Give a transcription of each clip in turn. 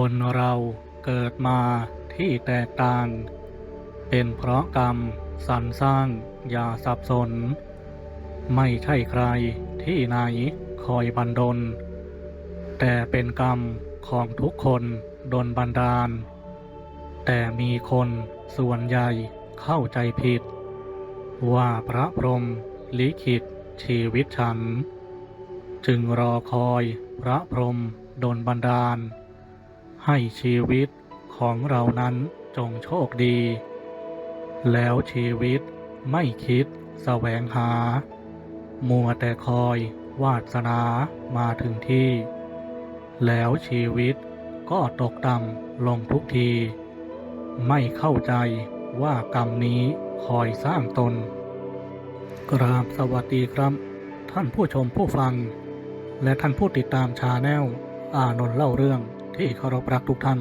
คนเราเกิดมาที่แตกต่าง เป็นเพราะกรรมสรรสร้างอย่าสับสน ไม่ใช่ใครที่ไหนคอยบันดล แต่เป็นกรรมของทุกคนโดนบันดาล แต่มีคนส่วนใหญ่เข้าใจผิด ว่าพระพรหมลิขิตชีวิตฉัน จึงรอคอยพระพรหมดนบันดาล ให้ชีวิตของเรานั้นจงโชคดี แล้วชีวิตไม่คิดแสวงหา มัวแต่คอยวาสนามาถึงที่ แล้วชีวิตก็ตกต่ำลงทุกที ไม่เข้าใจว่ากรรมนี้คอยสร้างตน กราบสวัสดีครับ ท่านผู้ชมผู้ฟัง และท่านผู้ติดตามชาแนลอานนท์เล่าเรื่อง ที่เคารพรักทุกท่าน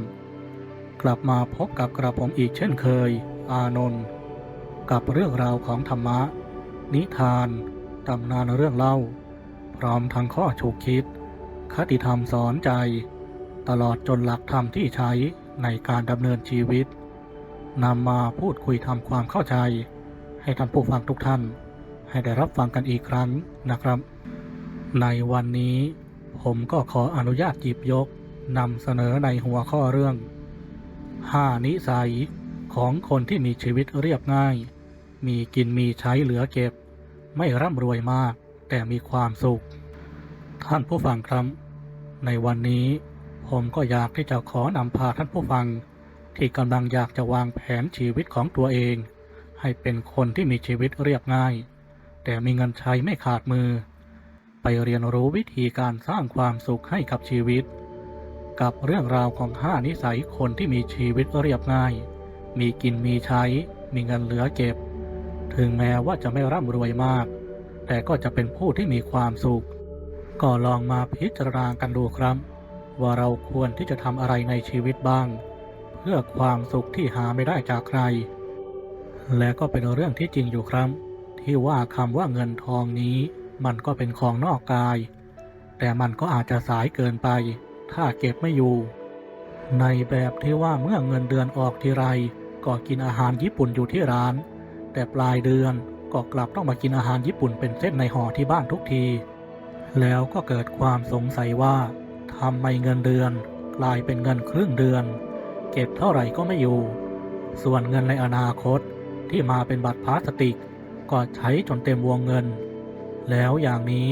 กลับมาพบกับกระผมอีกเช่นเคย อานนท์กับเรื่องราวของธรรมะ นิทานตำนานเรื่องเล่า พร้อมทั้งข้อฉุกคิด คติธรรมสอนใจ ตลอดจนหลักธรรมที่ใช้ในการดำเนินชีวิตนำมาพูดคุยทำความเข้าใจ ให้ท่านผู้ฟังทุกท่าน ให้ได้รับฟังกันอีกครั้งนะครับ ในวันนี้ผมก็ขออนุญาตหยิบยก นำเสนอในหัวข้อเรื่อง 5 นิสัยของคนที่มีชีวิตเรียบง่าย มีกินมีใช้เหลือเก็บ ไม่ร่ำรวยมาก แต่มีความสุข ท่านผู้ฟังครับ ในวันนี้ผมก็อยากที่จะขอนำพาท่านผู้ฟัง ที่กำลังอยากจะวางแผนชีวิตของตัวเอง ให้เป็นคนที่มีชีวิตเรียบง่าย แต่มีเงินใช้ไม่ขาดมือ ไปเรียนรู้วิธีการสร้างความสุขให้กับชีวิต กับเรื่องราวของห้านิสัยคนที่มีชีวิตเรียบง่าย มีกินมีใช้ มีเงินเหลือเก็บ ถึงแม้ว่าจะไม่ร่ำรวยมาก แต่ก็จะเป็นผู้ที่มีความสุข ก็ลองมาพิจารณากันดูครับ ว่าเราควรที่จะทำอะไรในชีวิตบ้าง เพื่อความสุขที่หาไม่ได้จากใคร และก็เป็นเรื่องที่จริงอยู่ครับ ที่ว่าคำว่าเงินทองนี้ มันก็เป็นของนอกกาย แต่มันก็อาจจะสายเกินไป ถ้าเก็บไม่อยู่ ในแบบที่ว่าเมื่อเงินเดือนออกทีไรก็กินอาหารญี่ปุ่นอยู่ที่ร้าน แต่ปลายเดือนก็กลับต้องมากินอาหารญี่ปุ่นเป็นเส้นในห่อที่บ้านทุกที แล้วก็เกิดความสงสัยว่าทำไมเงินเดือนกลายเป็นเงินครึ่งเดือน เก็บเท่าไหร่ก็ไม่อยู่ ส่วนเงินในอนาคตที่มาเป็นบัตรพลาสติก ก็ใช้จนเต็มวงเงิน แล้วอย่างนี้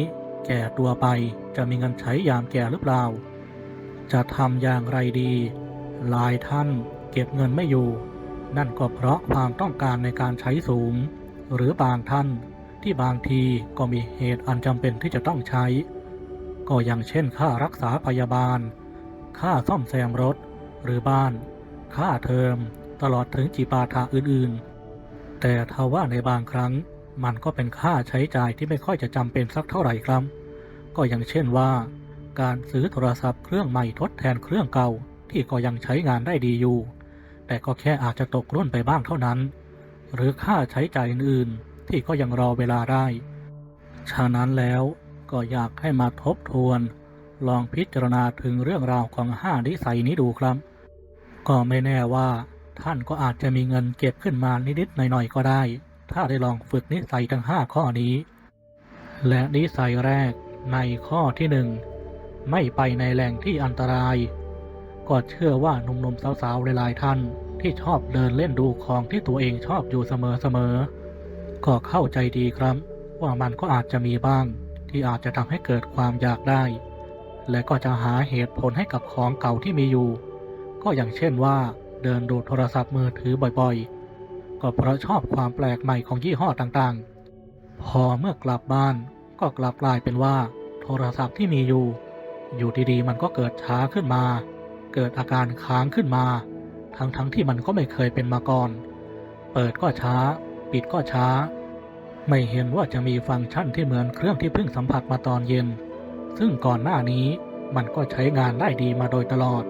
แก่ตัวไปจะมีเงินใช้ยามแก่หรือเปล่า จะทำอย่างไรดี หลายท่านเก็บเงินไม่อยู่ นั่นก็เพราะความต้องการในการใช้สูง หรือบางท่านที่บางทีก็มีเหตุอันจำเป็นที่จะต้องใช้ ก็อย่างเช่นค่ารักษาพยาบาล ค่าซ่อมแซมรถ หรือบ้าน ค่าเทอม ตลอดถึงจีปาถะอื่นๆ แต่ทว่าในบางครั้งมันก็เป็นค่าใช้จ่ายที่ไม่ค่อยจะจำเป็นสักเท่าไหร่ครับ ก็อย่างเช่นว่า การซื้อโทรศัพท์เครื่องใหม่ทดแทนเครื่องเก่าที่ก็ยังใช้งานได้ดีอยู่ แต่ก็แค่อาจจะตกรุ่นไปบ้างเท่านั้น หรือค่าใช้จ่ายอื่นๆ ที่ก็ยังรอเวลาได้ ฉะนั้นแล้วก็อยากให้มาทบทวน ลองพิจารณาถึงเรื่องราวของห้านิสัยนี้ดูครับ ก็ไม่แน่ว่า ท่านก็อาจจะมีเงินเก็บขึ้นมานิดๆหน่อยๆก็ได้ ถ้าได้ลองฝึกนิสัยทั้งห้าข้อนี้ และนิสัยแรกในข้อที่หนึ่ง ไม่ไปในแหล่งที่อันตราย ก็เชื่อว่าหนุ่มๆสาวๆหลายๆท่านที่ชอบเดินเล่นดูของที่ตัวเองชอบอยู่เสมอๆก็เข้าใจดีครับ ว่ามันก็อาจจะมีบ้างที่อาจจะทำให้เกิดความอยากได้ และก็จะหาเหตุผลให้กับของเก่าที่มีอยู่ ก็อย่างเช่นว่า เดินดูโทรศัพท์มือถือบ่อยๆ ก็เพราะชอบความแปลกใหม่ของยี่ห้อต่างๆ พอเมื่อกลับบ้านก็กลับกลายเป็นว่า โทรศัพท์ที่มีอยู่ อยู่ดีๆ มันก็เกิดช้าขึ้นมา เกิดอาการค้างขึ้นมา ทั้งๆทที่มันก็ไม่เคยเป็นมาก่อน เปิดก็ช้า ปิดก็ช้า ไม่เห็นว่าจะมีฟังก์ชันที่เหมือนเครื่องที่เพิ่งสัมผัสมาตอนเย็น ซึ่งก่อนหน้านี้มันก็ใช้งานได้ดีมาโดยตลอด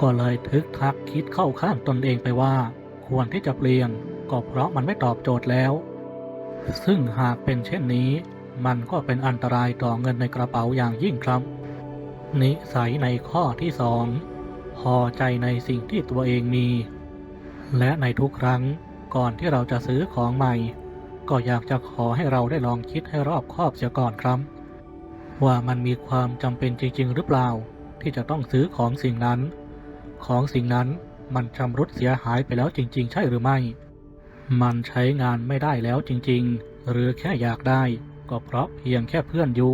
ก็เลยทึกทักคิดเข้าข้างตนเองไปว่า ควรที่จะเปลี่ยนก็เพราะมันไม่ตอบโจทย์แล้ว ซึ่งหากเป็นเช่นนี้ มันก็เป็นอันตรายต่อเงินในกระเป๋าอย่างยิ่งครับ นิสัยในข้อที่สองพอใจในสิ่งที่ตัวเองมี และในทุกครั้งก่อนที่เราจะซื้อของใหม่ ก็อยากจะขอให้เราได้ลองคิดให้รอบคอบเสียก่อนครับ ว่ามันมีความจำเป็นจริง ๆ หรือเปล่า ที่จะต้องซื้อของสิ่งนั้น ของสิ่งนั้นมันชำรุดเสียหายไปแล้วจริง ๆ ใช่หรือไม่ มันใช้งานไม่ได้แล้วจริง ๆ หรือแค่อยากได้ ก็เพราะเพียงแค่เพื่อนยุ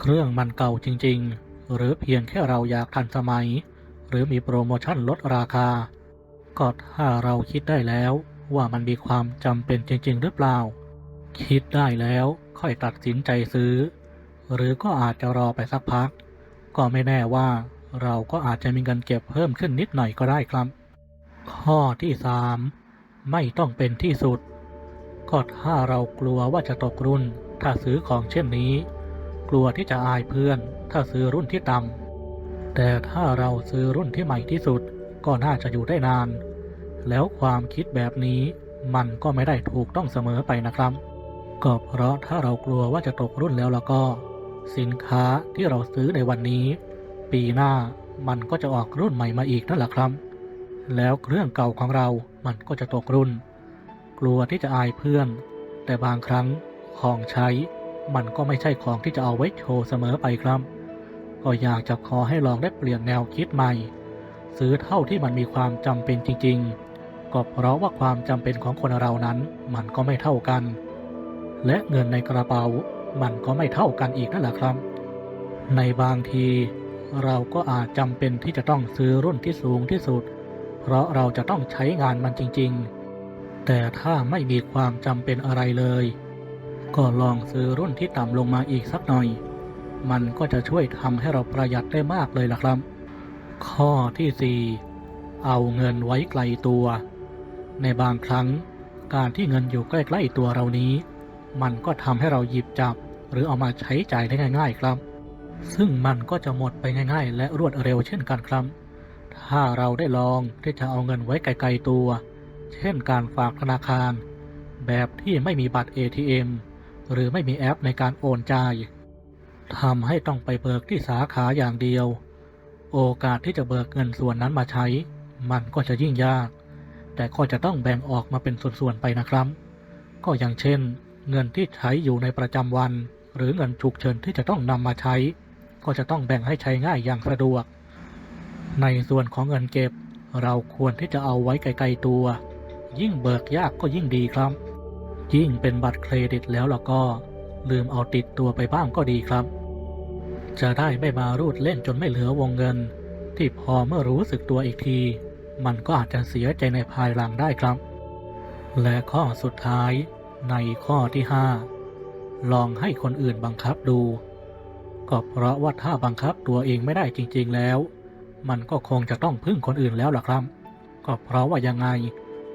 เครื่องมันเก่าจริง ๆ หรือเพียงแค่เราอยากทันสมัย หรือมีโปรโมชั่นลดราคา ก็ถ้าเราคิดได้แล้วว่ามันมีความจำเป็นจริง ๆ หรือเปล่า คิดได้แล้วค่อยตัดสินใจซื้อ หรือก็อาจจะรอไปสักพัก ก็ไม่แน่ว่าเราก็อาจจะมีเงินเก็บเพิ่มขึ้นนิดหน่อยก็ได้ครับ ข้อที่สามไม่ต้องเป็นที่สุด ก็ถ้าเรากลัวว่าจะตกรุ่น ถ้าซื้อของเช่นนี้ กลัวที่จะอายเพื่อน ถ้าซื้อรุ่นที่ต่ำแต่ถ้าเราซื้อรุ่นที่ใหม่ที่สุดก็น่าจะอยู่ได้นาน แล้วความคิดแบบนี้มันก็ไม่ได้ถูกต้องเสมอไปนะครับ ก็เพราะถ้าเรากลัวว่าจะตกรุ่นแล้วแล้วก็ สินค้าที่เราซื้อในวันนี้ ปีหน้ามันก็จะออกรุ่นใหม่มาอีกนั่นแหละครับ แล้วเครื่องเก่าของเรามันก็จะตกรุ่น กลัวที่จะอายเพื่อน แต่บางครั้งของใช้ มันก็ไม่ใช่ของที่จะเอาไว้โชว์เสมอไปครับ ก็อยากจะขอให้ลองได้เปลี่ยนแนวคิดใหม่ ซื้อเท่าที่มันมีความจำเป็นจริง ๆ ก็เพราะว่าความจำเป็นของคนเรานั้นมันก็ไม่เท่ากัน และเงินในกระเป๋ามันก็ไม่เท่ากันอีกนั่นแหละครับ ในบางทีเราก็อาจจำเป็นที่จะต้องซื้อรุ่นที่สูงที่สุด เพราะเราจะต้องใช้งานมันจริง ๆ แต่ถ้าไม่มีความจำเป็นอะไรเลย ก็ลองซื้อรุ่นที่ต่ำลงมาอีกสักหน่อย มันก็จะช่วยทำให้เราประหยัดได้มากเลยล่ะครับ ข้อที่ 4 เอาเงินไว้ไกลตัว ในบางครั้ง การที่เงินอยู่ใกล้ๆตัวเรานี้ มันก็ทำให้เราหยิบจับ หรือเอามาใช้จ่ายได้ง่าย ๆ ครับ ซึ่งมันก็จะหมดไปง่ายๆ และรวดเร็วเช่นกันครับ ถ้าเราได้ลองที่จะเอาเงินไว้ไกลๆตัว เช่นการฝากธนาคาร แบบที่ไม่มีบัตร ATM หรือไม่มีแอปในการโอนจ่ายทำให้ต้องไปเบิกที่สาขาอย่างเดียว โอกาสที่จะเบิกเงินส่วนนั้นมาใช้ มันก็จะยิ่งยาก แต่ก็จะต้องแบ่งออกมาเป็นส่วนๆไปนะครับ ก็อย่างเช่น เงินที่ใช้อยู่ในประจำวัน หรือเงินฉุกเฉินที่จะต้องนำมาใช้ ก็จะต้องแบ่งให้ใช้ง่ายอย่างสะดวก ในส่วนของเงินเก็บ เราควรที่จะเอาไว้ไกลๆตัว ยิ่งเบิกยากก็ยิ่งดีครับ ยิ่งเป็นบัตรเครดิตแล้วล่ะก็ลืมเอาติดตัวไปบ้างก็ดีครับ จะได้ไม่มารูดเล่นจนไม่เหลือวงเงิน ที่พอเมื่อรู้สึกตัวอีกที มันก็อาจจะเสียใจในภายหลังได้ครับ และข้อสุดท้ายในข้อที่ 5 ลองให้คนอื่นบังคับดู ก็เพราะว่าถ้าบังคับตัวเองไม่ได้จริง ๆ แล้ว มันก็คงจะต้องพึ่งคนอื่นแล้วล่ะครับ ก็เพราะว่ายังไง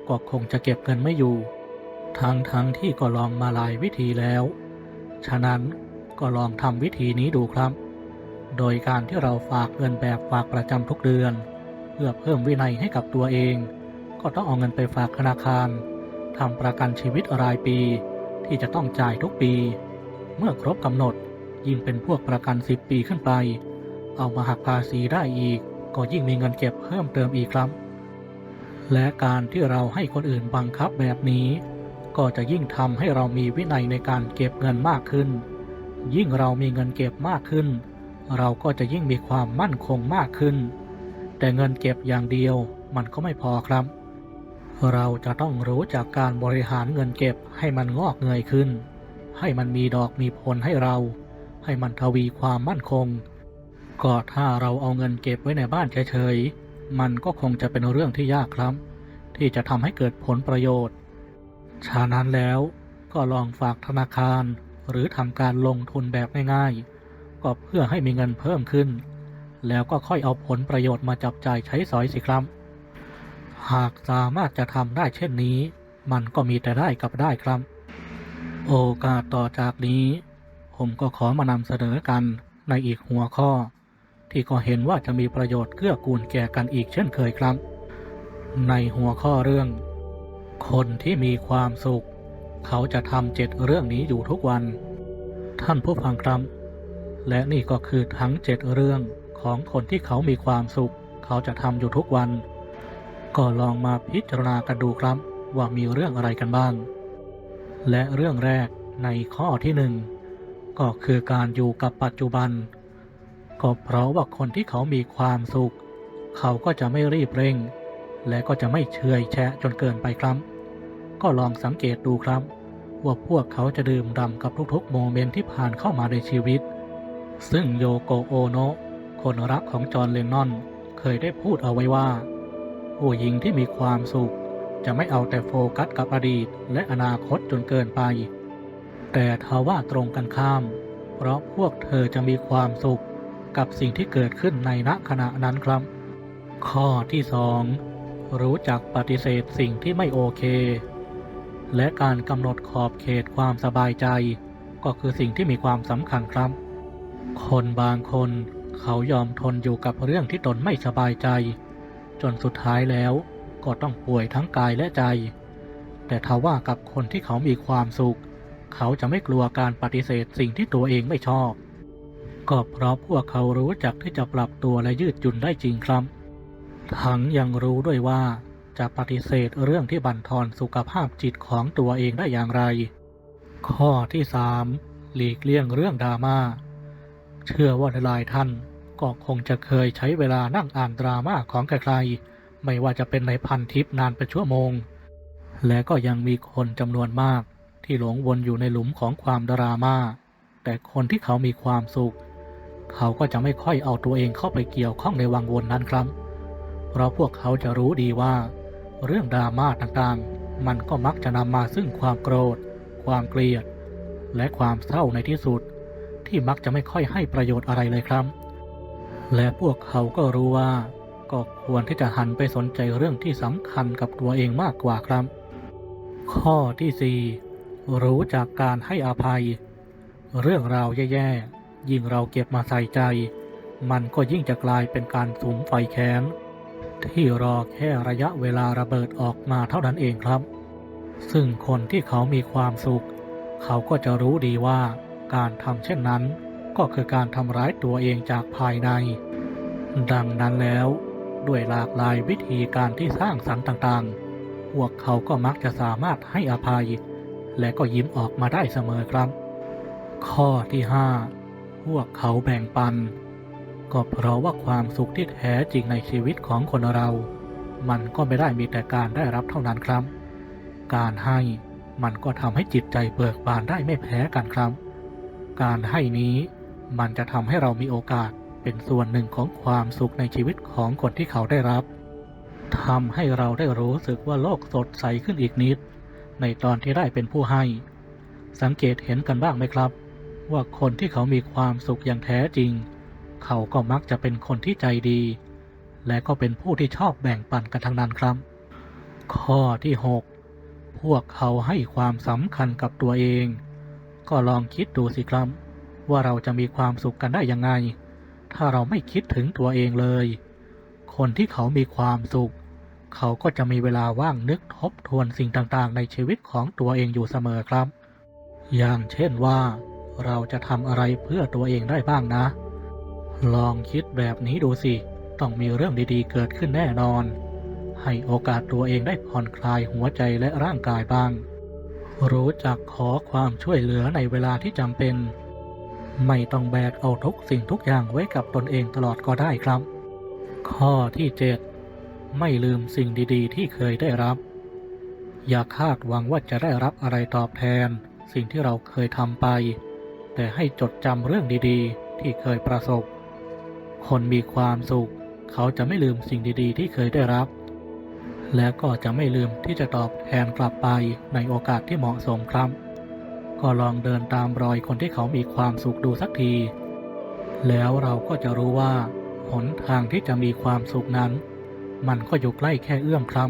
ก็คงจะเก็บเงินไม่อยู่ ทั้งทั้งที่ก็ลองมาหลายวิธีแล้ว ฉะนั้นก็ลองทำวิธีนี้ดูครับ โดยการที่เราฝากเงินแบบฝากประจำทุกเดือน เพื่อเพิ่มวินัยให้กับตัวเอง ก็ต้องเอาเงินไปฝากธนาคารทำประกันชีวิตรายปี ที่จะต้องจ่ายทุกปี เมื่อครบกำหนดยิ่งเป็นพวกประกัน 10 ปีขึ้นไป เอามาหักภาษีได้อีก ก็ยิ่งมีเงินเก็บเพิ่มเติมอีกครับ และการที่เราให้คนอื่นบังคับแบบนี้ ก็จะยิ่งทำให้เรามีวินัยในการเก็บเงินมากขึ้น ยิ่งเรามีเงินเก็บมากขึ้น เราก็จะยิ่งมีความมั่นคงมากขึ้น แต่เงินเก็บอย่างเดียวมันก็ไม่พอครับ เราจะต้องรู้จากการบริหารเงินเก็บให้มันงอกเงยขึ้น ให้มันมีดอกมีผลให้เรา ให้มันทวีความมั่นคง ก็ถ้าเราเอาเงินเก็บไว้ในบ้านเฉยๆ มันก็คงจะเป็นเรื่องที่ยากครับ ที่จะทำให้เกิดผลประโยชน์ ฉะนั้นแล้วก็ลองฝากธนาคารหรือทำการลงทุนแบบง่ายๆ ก็เพื่อให้มีเงินเพิ่มขึ้น แล้วก็ค่อยเอาผลประโยชน์มาจับจ่ายใช้สอยสิครับ หากสามารถจะทำได้เช่นนี้ มันก็มีแต่ได้กับได้ครับ โอกาสต่อจากนี้ ผมก็ขอมานำเสนอกันในอีกหัวข้อ ที่ก็เห็นว่าจะมีประโยชน์เกื้อกูลแก่กันอีกเช่นเคยครับ ในหัวข้อเรื่อง คนที่มีความสุข เขาจะทำเจ็ดเรื่องนี้อยู่ทุกวัน ท่านผู้ฟังครับ และนี่ก็คือทั้งเจ็ดเรื่องของคนที่เขามีความสุข เขาจะทำอยู่ทุกวัน ก็ลองมาพิจารณากันดูครับว่ามีเรื่องอะไรกันบ้าง และเรื่องแรกในข้อที่หนึ่งก็คือการอยู่กับปัจจุบัน ก็เพราะว่าคนที่เขามีความสุข เขาก็จะไม่รีบเร่ง และก็จะไม่เฉยแชะจนเกินไปครับ ก็ลองสังเกตดูครับ ว่าพวกเขาจะดื่มด่ำกับทุกๆโมเมนต์ที่ผ่านเข้ามาในชีวิต ซึ่งโยโกโอโนะคนรักของจอห์นเลนนอน เคยได้พูดเอาไว้ว่า ผู้หญิงที่มีความสุข จะไม่เอาแต่โฟกัสกับอดีต และอนาคตจนเกินไป แต่ทว่าตรงกันข้าม เพราะพวกเธอจะมีความสุขกับสิ่งที่เกิดขึ้นในณขณะนั้นครับ ข้อที่สอง รู้จักปฏิเสธสิ่งที่ไม่โอเค และการกำหนดขอบเขตความสบายใจ ก็คือสิ่งที่มีความสำคัญครับ คนบางคนเขายอมทนอยู่กับเรื่องที่ตนไม่สบายใจ จนสุดท้ายแล้วก็ต้องป่วยทั้งกายและใจ แต่ทว่ากับคนที่เขามีความสุข เขาจะไม่กลัวการปฏิเสธสิ่งที่ตัวเองไม่ชอบ ก็เพราะพวกเขารู้จักที่จะปรับตัวและยืดหยุ่นได้จริงครับ ทั้งยังรู้ด้วยว่าจะปฏิเสธเรื่องที่บั่นทอนสุขภาพจิตของตัวเองได้อย่างไร ข้อที่3หลีกเลี่ยงเรื่องดราม่า เชื่อว่าหลายท่านก็คงจะเคยใช้เวลานั่งอ่านดราม่าของใครๆ ไม่ว่าจะเป็นในพันทิปนานเป็นชั่วโมง และก็ยังมีคนจำนวนมากที่หลงวนอยู่ในหลุมของความดราม่า แต่คนที่เขามีความสุข เขาก็จะไม่ค่อยเอาตัวเองเข้าไปเกี่ยวข้องในวังวนนั้นครับ เพราะพวกเขาจะรู้ดีว่า เรื่องดราม่าต่างๆ มันก็มักจะนำมาซึ่งความโกรธ ความเกลียด และความเศร้าในที่สุด ที่มักจะไม่ค่อยให้ประโยชน์อะไรเลยครับ และพวกเขาก็รู้ว่า ก็ควรที่จะหันไปสนใจเรื่องที่สำคัญกับตัวเองมากกว่าครับ ข้อที่4รู้จากการให้อภัย เรื่องราวแย่ๆยิ่งเราเก็บมาใส่ใจ มันก็ยิ่งจะกลายเป็นการสุมไฟแค้น ที่รอแค่ระยะเวลาระเบิดออกมาเท่านั้นเองครับ ซึ่งคนที่เขามีความสุข เขาก็จะรู้ดีว่าการทำเช่นนั้น ก็คือการทำร้ายตัวเองจากภายใน ดังนั้นแล้ว ด้วยหลากหลายวิธีการที่สร้างสรรค์ต่างๆ พวกเขาก็มักจะสามารถให้อภัย และก็ยิ้มออกมาได้เสมอครับ ข้อที่ 5 พวกเขาแบ่งปัน ก็เพราะว่าความสุขที่แท้จริงในชีวิตของคนเรา มันก็ไม่ได้มีแต่การได้รับเท่านั้นครับ การให้มันก็ทำให้จิตใจเบิกบานได้ไม่แพ้กันครับ การให้นี้มันจะทำให้เรามีโอกาสเป็นส่วนหนึ่งของความสุขในชีวิตของคนที่เขาได้รับทำให้เราได้รู้สึกว่าโลกสดใสขึ้นอีกนิด ในตอนที่ได้เป็นผู้ให้ สังเกตเห็นกันบ้างไหมครับ ว่าคนที่เขามีความสุขอย่างแท้จริง เขาก็มักจะเป็นคนที่ใจดี และก็เป็นผู้ที่ชอบแบ่งปันกันทั้งนั้นครับ ข้อที่ 6 พวกเขาให้ความสำคัญกับตัวเอง ก็ลองคิดดูสิครับ ว่าเราจะมีความสุขกันได้ยังไง ถ้าเราไม่คิดถึงตัวเองเลย คนที่เขามีความสุข เขาก็จะมีเวลาว่างนึกทบทวนสิ่งต่างๆ ในชีวิตของตัวเองอยู่เสมอครับ อย่างเช่นว่าเราจะทำอะไรเพื่อตัวเองได้บ้างนะ ลองคิดแบบนี้ดูสิ ต้องมีเรื่องดีๆ เกิดขึ้นแน่นอน ให้โอกาสตัวเองได้ผ่อนคลายหัวใจและร่างกายบ้าง รู้จักขอความช่วยเหลือในเวลาที่จำเป็น ไม่ต้องแบกเอาทุกสิ่งทุกอย่างไว้กับตนเองตลอดก็ได้ครับ ข้อที่7ไม่ลืมสิ่งดีๆ ที่เคยได้รับ อย่าคาดหวังว่าจะได้รับอะไรตอบแทน สิ่งที่เราเคยทำไป แต่ให้จดจำเรื่องดีๆ ที่เคยประสบ คนมีความสุข เขาจะไม่ลืมสิ่งดีๆ ที่เคยได้รับ และก็จะไม่ลืมที่จะตอบแทนกลับไปในโอกาสที่เหมาะสมครับ ก็ลองเดินตามรอยคนที่เขามีความสุขดูสักที แล้วเราก็จะรู้ว่า หนทางที่จะมีความสุขนั้น มันก็อยู่ใกล้แค่เอื้อมครับ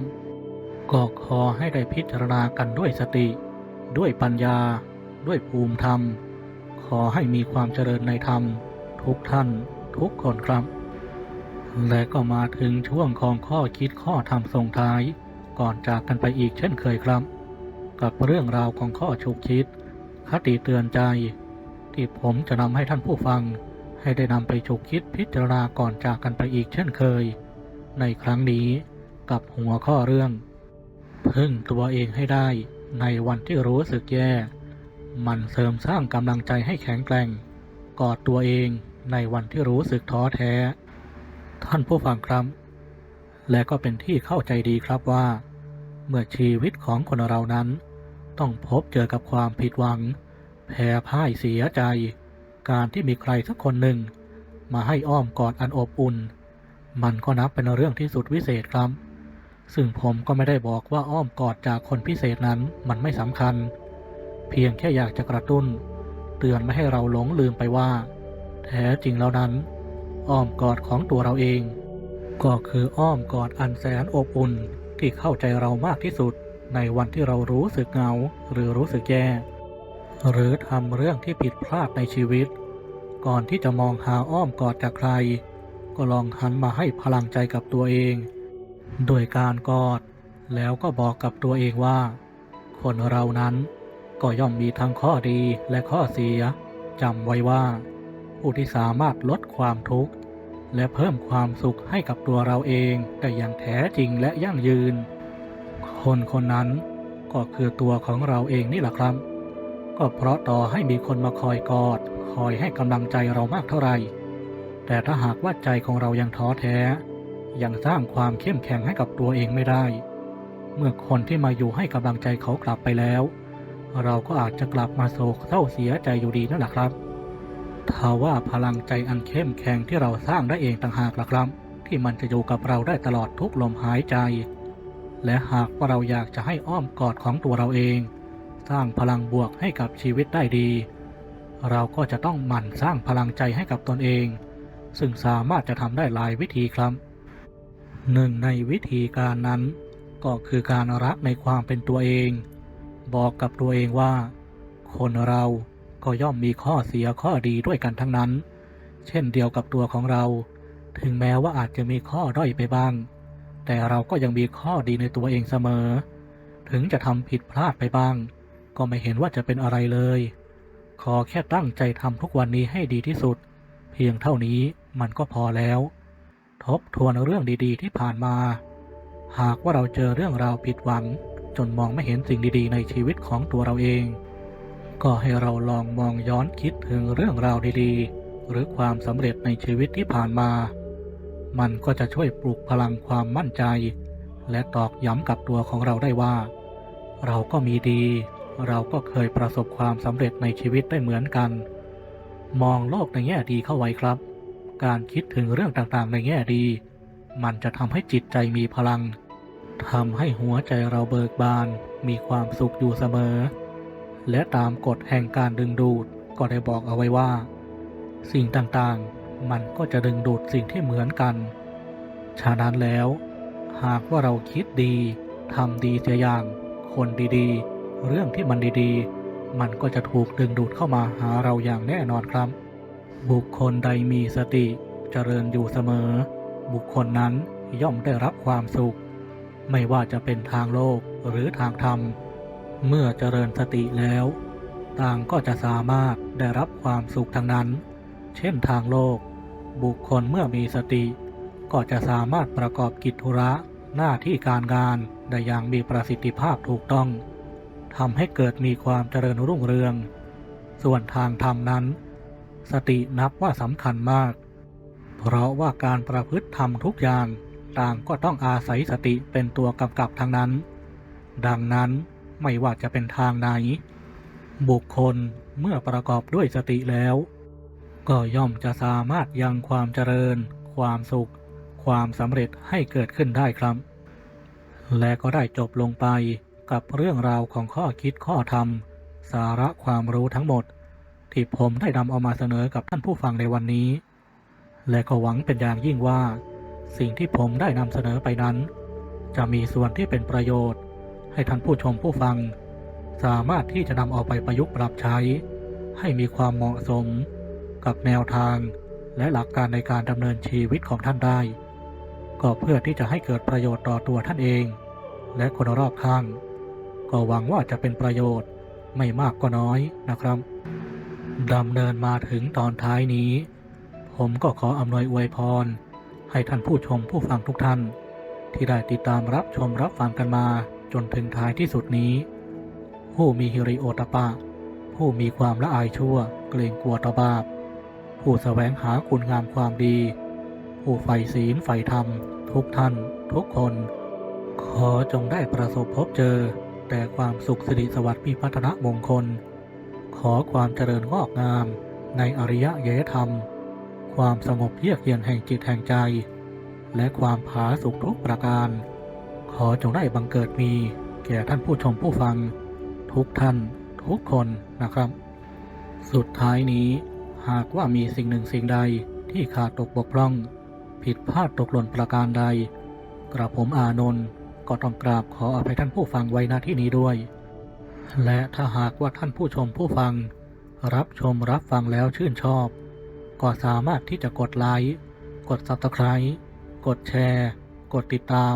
ก็ขอให้ได้พิจารณากันด้วยสติ ด้วยปัญญา ด้วยภูมิธรรม ขอให้มีความเจริญในธรรม ทุกท่าน ทุกคนครับ และก็มาถึงช่วงของข้อคิดข้อธรรมส่งท้าย ก่อนจากกันไปอีกเช่นเคยครับ กับเรื่องราวของข้อฉุกคิด คติเตือนใจ ที่ผมจะนำให้ท่านผู้ฟัง ให้ได้นำไปฉุกคิดพิจารณาก่อนจากกันไปอีกเช่นเคย ในครั้งนี้กับหัวข้อเรื่องพึ่งตัวเองให้ได้ในวันที่รู้สึกแย่ มันเสริมสร้างกำลังใจให้แข็งแกร่ง กอดตัวเอง ในวันที่รู้สึกท้อแท้ ท่านผู้ฟังครับ และก็เป็นที่เข้าใจดีครับว่า เมื่อชีวิตของคนเรานั้น ต้องพบเจอกับความผิดหวัง แพ้พ่ายเสียใจ การที่มีใครสักคนหนึ่ง มาให้อ้อมกอดอันอบอุ่น มันก็นับเป็นเรื่องที่สุดวิเศษครับ ซึ่งผมก็ไม่ได้บอกว่าอ้อมกอดจากคนพิเศษนั้นมันไม่สำคัญ เพียงแค่อยากจะกระตุ้น เตือนไม่ให้เราหลงลืมไปว่า แท้จริงแล้วนั้น อ้อมกอดของตัวเราเอง ก็คืออ้อมกอดอันแสนอบอุ่นที่เข้าใจเรามากที่สุดในวันที่เรารู้สึกเหงาหรือรู้สึกแย่ หรือทำเรื่องที่ผิดพลาดในชีวิต ก่อนที่จะมองหาอ้อมกอดจากใคร ก็ลองหันมาให้พลังใจกับตัวเองโดยการกอด แล้วก็บอกกับตัวเองว่า คนเรานั้นก็ย่อมมีทั้งข้อดีและข้อเสียจำไว้ว่า ผู้ที่สามารถลดความทุกข์ และเพิ่มความสุขให้กับตัวเราเองได้อย่างแท้จริงและยั่งยืน คนคนนั้นก็คือตัวของเราเองนี่แหละครับ ก็เพราะต่อให้มีคนมาคอยกอด คอยให้กำลังใจเรามากเท่าไหร่ แต่ถ้าหากว่าใจของเรายังท้อแท้ ยังสร้างความเข้มแข็งให้กับตัวเองไม่ได้ เมื่อคนที่มาอยู่ให้กำลังใจเขากลับไปแล้ว เราก็อาจจะกลับมาโศกเศร้าเสียใจอยู่ดีนั่นแหละครับ ถ้าว่าพลังใจอันเข้มแข็งที่เราสร้างได้เองต่างหากล่ะครับ ที่มันจะอยู่กับเราได้ตลอดทุกลมหายใจ และหากว่าเราอยากจะให้อ้อมกอดของตัวเราเอง สร้างพลังบวกให้กับชีวิตได้ดี เราก็จะต้องหมั่นสร้างพลังใจให้กับตนเอง ซึ่งสามารถจะทำได้หลายวิธีครับหนึ่งในวิธีการนั้น ก็คือการรักในความเป็นตัวเอง บอกกับตัวเองว่า คนเรา ก็ย่อมมีข้อเสียข้อดีด้วยกันทั้งนั้น เช่นเดียวกับตัวของเรา ถึงแม้ว่าอาจจะมีข้อด้อยไปบ้าง แต่เราก็ยังมีข้อดีในตัวเองเสมอ ถึงจะทำผิดพลาดไปบ้าง ก็ไม่เห็นว่าจะเป็นอะไรเลย ขอแค่ตั้งใจทำทุกวันนี้ให้ดีที่สุด เพียงเท่านี้มันก็พอแล้ว ทบทวนเรื่องดีๆ ที่ผ่านมา หากว่าเราเจอเรื่องราวผิดหวัง จนมองไม่เห็นสิ่งดีๆ ในชีวิตของตัวเราเอง ก็ให้เราลองมองย้อนคิดถึงเรื่องราวดีๆ หรือความสำเร็จในชีวิตที่ผ่านมา มันก็จะช่วยปลุกพลังความมั่นใจ และตอกย้ำกับตัวของเราได้ว่า เราก็มีดี เราก็เคยประสบความสำเร็จในชีวิตได้เหมือนกัน มองโลกในแง่ดีเข้าไว้ครับ การคิดถึงเรื่องต่างๆในแง่ดี มันจะทำให้จิตใจมีพลังทำให้หัวใจเราเบิกบาน มีความสุขอยู่เสมอ และตามกฎแห่งการดึงดูดก็ได้บอกเอาไว้ว่า สิ่งต่างๆ มันก็จะดึงดูดสิ่งที่เหมือนกัน ฉะนั้นแล้ว หากว่าเราคิดดีทำดีเสียอย่าง คนดีๆ เรื่องที่มันดีๆ มันก็จะถูกดึงดูดเข้ามาหาเราอย่างแน่นอนครับ บุคคลใดมีสติเจริญอยู่เสมอ บุคคลนั้นย่อมได้รับความสุข ไม่ว่าจะเป็นทางโลกหรือทางธรรม เมื่อเจริญสติแล้ว ต่างก็จะสามารถได้รับความสุขทั้งนั้น เช่นทางโลก บุคคลเมื่อมีสติ ก็จะสามารถประกอบกิจธุระหน้าที่การงานได้อย่างมีประสิทธิภาพถูกต้องทำให้เกิดมีความเจริญรุ่งเรือง ส่วนทางธรรมนั้น สตินับว่าสำคัญมาก เพราะว่าการประพฤติธรรมทุกอย่างต่างก็ต้องอาศัยสติเป็นตัวกำกับทั้งนั้น ดังนั้น ไม่ว่าจะเป็นทางไหน บุคคลเมื่อประกอบด้วยสติแล้ว ก็ย่อมจะสามารถยังความเจริญ ความสุข ความสำเร็จให้เกิดขึ้นได้ครับ และก็ได้จบลงไปกับเรื่องราวของข้อคิดข้อธรรม สาระความรู้ทั้งหมด ที่ผมได้นำเอามาเสนอกับท่านผู้ฟังในวันนี้ และก็หวังเป็นอย่างยิ่งว่า สิ่งที่ผมได้นำเสนอไปนั้น จะมีส่วนที่เป็นประโยชน์ ให้ท่านผู้ชมผู้ฟัง สามารถที่จะนำเอาไปประยุกต์ปรับใช้ ให้มีความเหมาะสม กับแนวทาง และหลักการในการดำเนินชีวิตของท่านได้ ก็เพื่อที่จะให้เกิดประโยชน์ต่อตัวท่านเอง และคนรอบข้าง ก็หวังว่าจะเป็นประโยชน์ไม่มากก็น้อยนะครับดำเนินมาถึงตอนท้ายนี้ ผมก็ขออำนวยอวยพร ให้ท่านผู้ชมผู้ฟังทุกท่าน ที่ได้ติดตามรับชมรับฟังกันมา จนถึงท้ายที่สุดนี้ ผู้มีฮิริโอตปะ ผู้มีความละอายชั่วเกรงกลัวต่อบาป ผู้แสวงหาคุณงามความดี ผู้ใฝ่ศีลใฝ่ธรรม ทุกท่าน ทุกคน ขอจงได้ประสบพบเจอ แต่ความสุขสิริสวัสดิ์มีพัฒนมงคล ขอความเจริญงอกงามในอริยะเยธรรม ความสงบเยือกเย็นแห่งจิตแห่งใจ และความผาสุกทุกประการ ขอจงได้บังเกิดมี แก่ท่านผู้ชมผู้ฟัง ทุกท่าน ทุกคนนะครับ สุดท้ายนี้หากว่ามีสิ่งหนึ่งสิ่งใดที่ขาดตกบกพร่อง ผิดพลาดตกหล่นประการใด กระผมอานนท์ก็ต้องกราบขออภัยท่านผู้ฟังไว้ณที่นี้ด้วย และถ้าหากว่าท่านผู้ชมผู้ฟัง รับชมรับฟังแล้วชื่นชอบ ก็สามารถที่จะกดไลค์กด Subscribe กดแชร์ กดติดตาม